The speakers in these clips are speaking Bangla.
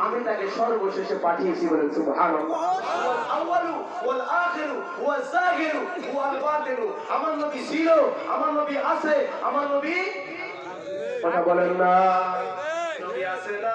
আমি তাকে সর্বশেষে পাঠিয়েছি বলেন সুবহান আমার নবী ছিল আমার নবী আছে আমার নবী কথা বলেন না। নবী আছে না?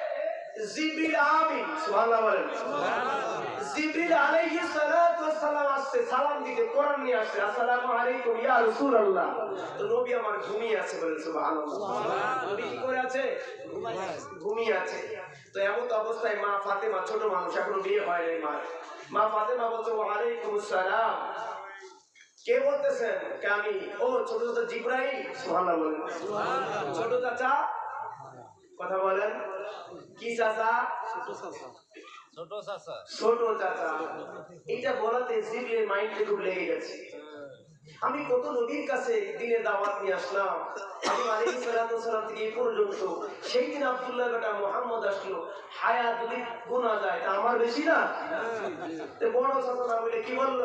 জিবরিল আমিন সুবহানাল্লাহ বলেন। জিবরিল আলাইহিস সালাতু সালাম আসছে সালাম দিতে কোরআন নিয়ে আসছে আসসালামু আলাইকুম ইয়া রাসূলুল্লাহ। তো নবী আমার ঘুমিয়ে আছে বলেন সুবহানাল্লাহ। নবী কি করে আছে? ঘুমিয়ে আছে তো এমন তো অবস্থায় মা ফাতেমা ছোট মানুষ এখনও বিয়ে হয় নাই মা মা ফাতেমা বলছে ওয়ালাইকুম আসসালাম। কে বলতেছেন? কে আমি? ও ছোট ছোট জিব্রাইল সুবহানাল্লাহ বলেন। ছোট চাচা কথা বলেন। কি চাচা? ছোট চাচা। ছোট চাচা। এটা বলাতে জিবির মাইন্ডে খুব লেগে গেছে। আমি কত নবীর কাছে দিনের দাওয়াত নিয়ে আসলাম। আমি আলী সালাম থেকে পর্যন্ত সেই দিন আব্দুল্লাহ বেটা মোহাম্মদ আসলো। হায়া যদি গোনা যায়, তা আমার বেশি না? বড় চাচা না বলে কি বলল?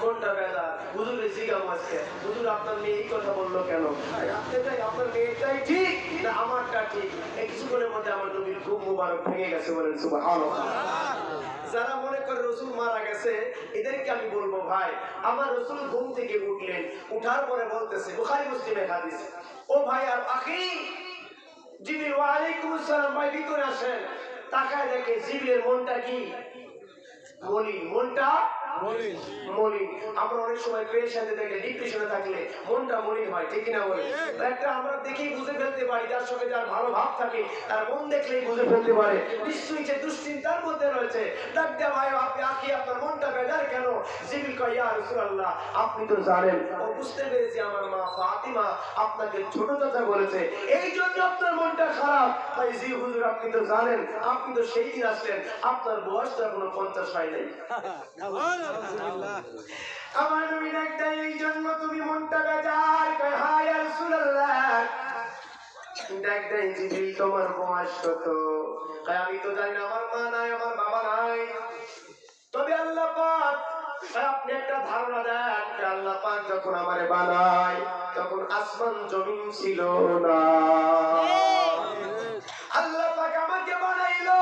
মনটা বেলা হুজুরের জিগাম আজকে। হুজুর আপনার মেয়ে এই কথা বলল কেন? এটাই আপনার মেয়েটাই ঠিক না আমারটা ঠিক? এই কিছুক্ষণের মধ্যে আমার নবীর খুব মুবারক ভেঙে গেছে বলেন সুবহানাল্লাহ। যারা মনে করে রসুল মারা গেছে, এদেরকে আমি বলব, ভাই, আমার রসুল ঘুম থেকে উঠলেন। উঠার পরে বলতেছে, বুখারি মুসলিমে হাদিস, ও ভাই, আর আখি জিবির ওয়ালাইকুম আসসালাম, ভাই, ভিতরে আসেন। তাকায় দেখে জিবিরের মনটা কি? বলি, মনটা মলিন। আমরা অনেক সময় ডিপ্রেশনে থাকলে মনটা মলিন হয় ঠিক না বলে একটা আমরা দেখেই বুঝে ফেলতে পারি যার সঙ্গে যার ভালো ভাব থাকে তার মন দেখলেই বুঝে ফেলতে পারে। নিশ্চয়ই সে দুশ্চিন্তার মধ্যে রয়েছে। ডাক দেয়া ভাই আপনি আখি আপনার মনটা বেজার কেন? জিবিল কয় ইয়া রাসূলুল্লাহ আপনি তো জানেন ও বুঝতে পেরেছি আমার মা ফাতিমা আপনাকে ছোট চাচা বলেছে এই জন্য আপনার মনটা খারাপ। ভাই জি হুজুর আপনি তো জানেন আপনি তো সেই দিন আসলেন। আপনার বয়সটা এখনও পঞ্চাশ হয় নাই আমার এই জন্য তুমি মনটা বেজার কয়, হায় আমি আমাকে বানাইলো।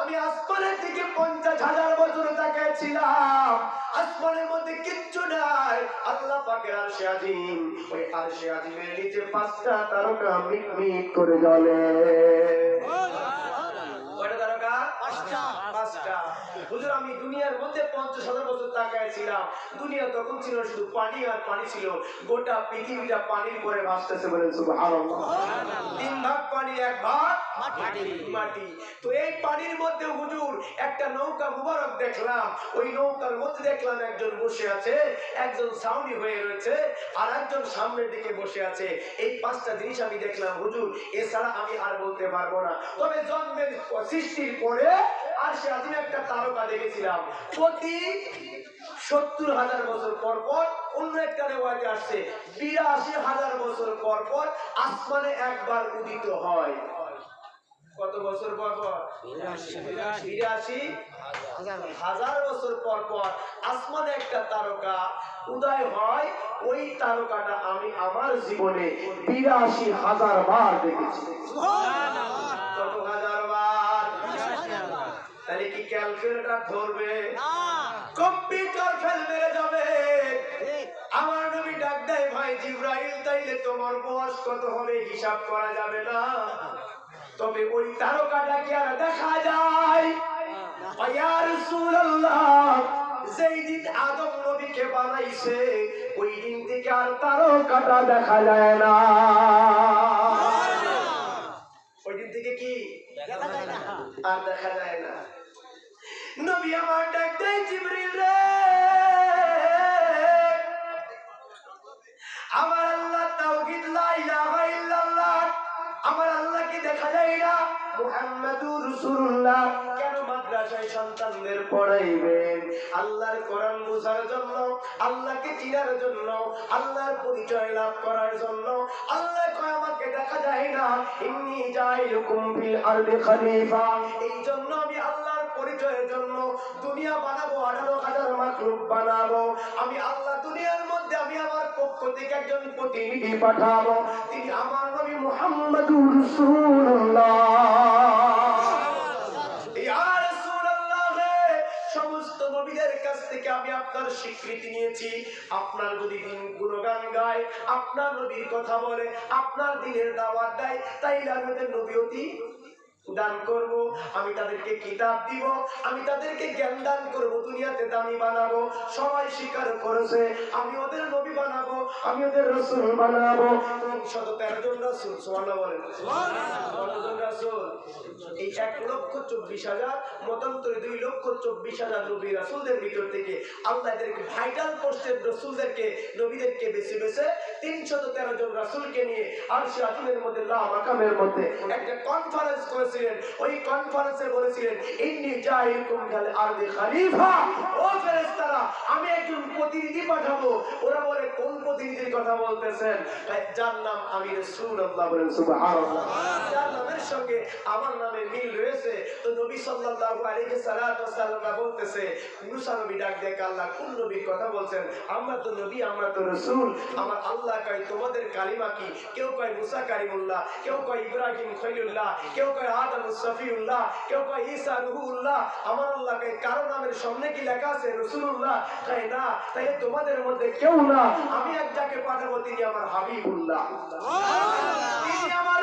আমি আসমানের দিকে পঞ্চাশ হাজার বছর তাকিয়েছিলাম আসমানের মধ্যে কিচ্ছু নাই। আল্লাহ পাকের আরশে আজিম। ওই আরশে আজিমের নিচে পাঁচটা তারকা মিট করে জ্বলে কয়টা তারকা পাঁচটা হুজুর, আমি দুনিয়ার মধ্যে পঞ্চাশ হাজার বছর তাকায় ছিলাম দুনিয়া তখন ছিল শুধু পানি আর পানি ছিল। গোটা পৃথিবীটা পানির পরে ভাসতেছে বলেন তিন ভাগ পানি, এক ভাগ মাটি। তো এই পানির মধ্যে হুজুর, একটা নৌকা মুবারক দেখলাম। ওই নৌকার মধ্যে দেখলাম একজন বসে আছে, একজন সাউনি হয়ে রয়েছে আর একজন সামনের দিকে বসে আছে। এই পাঁচটা জিনিস আমি দেখলাম, হুজুর, এছাড়া আমি আর বলতে পারব না। তবে জন্মের সৃষ্টির পরে আর সে আজিম একটা তারকা দেখেছিলাম। প্রতি সত্তর হাজার বছর পর পর অন্য একটা রেওয়াজে আসছে বিরাশি হাজার বছর পর পর আসমানে একবার উদিত হয়। কত বছর পর পর? বিরাশি। হাজার বছর। পর পর আসমানে একটা তারকা উদয় হয়। ওই তারকাটা আমি আমার জীবনে বিরাশি হাজার বার দেখেছি। তাহলে কি ক্যালকুলেটর ধরবে। কম্পিউটার ফেল মেরে যাবে। আমার নবী ডাক দেয় ভাই জিব্রাইল তাইলে তোমার বয়স কত হবে? হিসাব করা যাবে না। তবে ওই তারকাটা কি আর দেখা যায়? যেই দিন আদম নবীকে বানাইছে ওই দিন থেকে আর তারও কাটা দেখা যায় না। ওই দিন থেকে কি? আর দেখা যায় না। নবী আমার ডাক দেয় জিবরিল রে। আমার আল্লাহ তাওহীদ লা ইলাহা ইল্লাল্লাহ। আমার আল্লাহকে দেখা যায় না? মুহাম্মাদুর রাসূলুল্লাহ। কেন মাদ্রাসায় সন্তানদের পড়াইবেন? আল্লাহর কোরআন বোঝার জন্য, আল্লাহকে চিনার জন্য, আল্লাহর পরিচয় লাভ করার জন্য। আল্লাহ কয়, আমাকে দেখা যায় না। ইন্নী জাইলুকুম ফিল আরদি খলিফা। এই জন্য আমি পরিচয়ের জন্য দুনিয়া বানাবো, আঠারো হাজার মাকলুক বানাবো। আমি আল্লাহ দুনিয়ার মধ্যে, আমি আমার পক্ষ থেকে একজন প্রতিনিধি পাঠাবো। তিনি আমার নবী আমি আপনার স্বীকৃতি নিয়েছি। আপনার যদি দিন গুণগান গায়, আপনার নবীর কথা বলে, আপনার দিনের দাওয়াত দেয়, তাইলে আমি ওদের নবী অতি দান করব, আমি তাদেরকে কিতাব দিব, আমি তাদেরকে জ্ঞান দান করব, দুনিয়াতে দামি বানাবো সবাই স্বীকার করেছে আমি ওদের নবী বানাবো। আমি ওদের রসুল বানাবো। শত তেরো জন রসুল বলেন। এই এক লক্ষ চব্বিশ হাজার, মতান্তরে দুই লক্ষ চব্বিশ হাজার নবী রাসুলদের ভিতর থেকে আল্লাহ এদেরকে ভাইটাল পোস্টের রসুলদেরকে, নবীদেরকে বেছে বেছে তেরো জন রাসুলকে নিয়ে মধ্যে একটা কনফারেন্স করেছিলেন। ওই কনফারেন্সে বলেছিলেন, ইন্নি জাইলকুম গাল আরদি খলিফা। ও আমি একজন প্রতিনিধি পাঠাবো। ওরা বলে, কোন প্রতিনিধির কথা বলতেছেন যার নাম আমি রাসূলুল্লাহ বলেন, সুবহানাল্লাহ। যার নামের সঙ্গে আমার নামে মিল রয়েছে সাল্লাল্লাহু আলাইহি সাল্লাতু বলতেছে মুসা নবী ডাক দিয়ে আল্লাহ কোন নবীর কথা বলছেন? আমরা তো নবী আমরা তো রাসূল। আমার আল্লাহ কয় তোমাদের কালিমা কি? কেউ কয় মুসা কারিমুল্লাহ কেউ কয় ইব্রাহিম খলিলুল্লাহ কেউ কয় আদম সফিউল্লাহ কেউ কয় ঈসা রুহুল্লাহ। আমার আল্লাহ কয় কারও নামের সামনে কি লেখা আছে? রাসূলুল্লাহ? কয় না। তাই তোমাদের মধ্যে কেউ না। আমি এক যাকে পাঠাবো তিনি আমার হাবিবুল্লাহ। তিনি আমার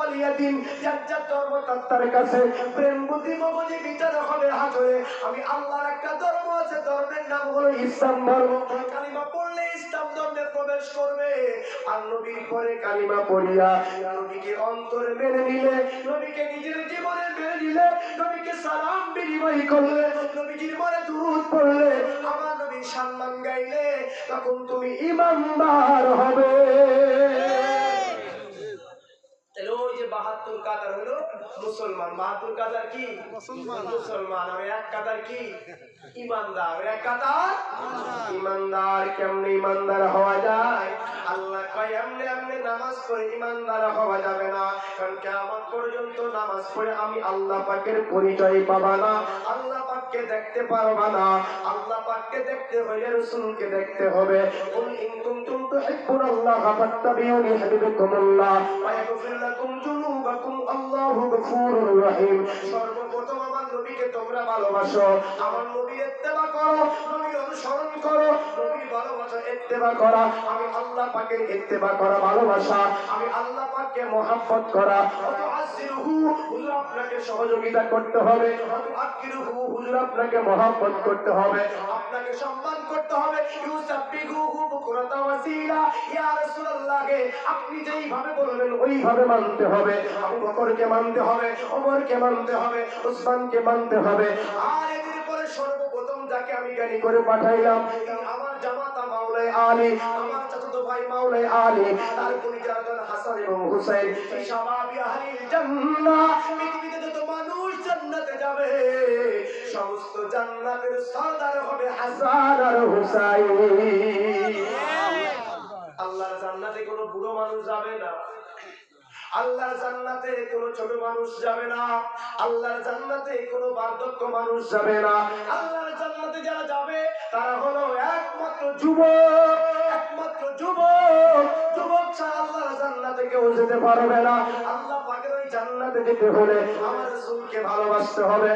লাকুম দিন, যার তার কাছে। প্রেম, বুদ্ধি, মগজে বিচার হবে হাজরে আমি আল্লাহর একটা ধর্ম আছে, ধর্মের নাম হলো ইসলাম ধর্ম। কালিমা পড়লে ইসলাম ধর্মে প্রবেশ করবে। আর নবীর পরে কালিমা পড়িয়া নবীকে অন্তরে মেনে নিলে, নবীকে নিজের জীবনে মেনে নিলে, নবীকে সালাম বিনিময় করলে, নবীজির মনে দুরুদ পড়লে, আমার নবীর সম্মান গাইলে, তখন তুমি ইমানদার হবে তাহলে ওই যে বাহাত্তর কাতার হলো মুসলমান বাহাত্তর কাতার কি? মুসলমান। আর এক কাতার কি? ইমানদার। এক কাতার? ইমানদার। কেমনে ইমানদার হওয়া যায়? আল্লাহ কয় এমনি এমনি নামাজ পড়ে ইমানদার হওয়া যাবে না। কারণ কেমন পর্যন্ত নামাজ পড়ে আমি আল্লাহ পাকের পরিচয় পাবা না। আল্লাহ পাককে দেখতে পারবা না। আল্লাহ পাককে দেখতে হলে রসুলকে দেখতে হবে। কুল ইন কুনতুম তুহিব্বুনাল্লাহ ফাত্তাবিউনি ইউহিব্বুকুমুল্লাহ ওয়া ইয়াগফির লাকুম যুনুবাকুম আল্লাহু করো আমি আল্লাহ পাকের ইত্তেবা করা ভালোবাসা। আমি আল্লাহ পাককে মহাব্বত করা। হুজুর আপনাকে সহযোগিতা করতে হবে। হুজুর আপনাকে মহাব্বত করতে হবে। আপনাকে সম্মান করতে হবে। আপনি যেইভাবে ওইভাবে মানতে হবে। মানতে হবে মানতে হবে, উসমানকে মানতে হবে। আর এদের পরে সর্বপ্রথম যাকে আমি জ্ঞানী করে পাঠাইলাম আমার জামাতা মাওলাই আলী, আমার ভাই আলী, তার পরিচালন হাসান এবং হুসাইন। পৃথিবীতে মানুষ জান্নাতে যাবে। সমস্ত জান্নাতের সর্দার হবে হাসান আর হুসাইন। আল্লাহর জান্নাতে কোনো বুড়ো মানুষ যাবে না। আল্লাহর জান্নাতে কোনো ছোট মানুষ যাবে না। আল্লাহর জান্নাতে কোনো বার্ধক্য মানুষ যাবে না। আল্লাহর জান্নাতে যারা যাবে, তারা হলো একমাত্র যুবক। একমাত্র যুবক। যুবক ছাড়া আল্লাহর জান্নাতে কেউ যেতে পারবে না। আল্লাহ জান্নাতে যেতে হলে আমার রসুলকে ভালোবাসতে হবে।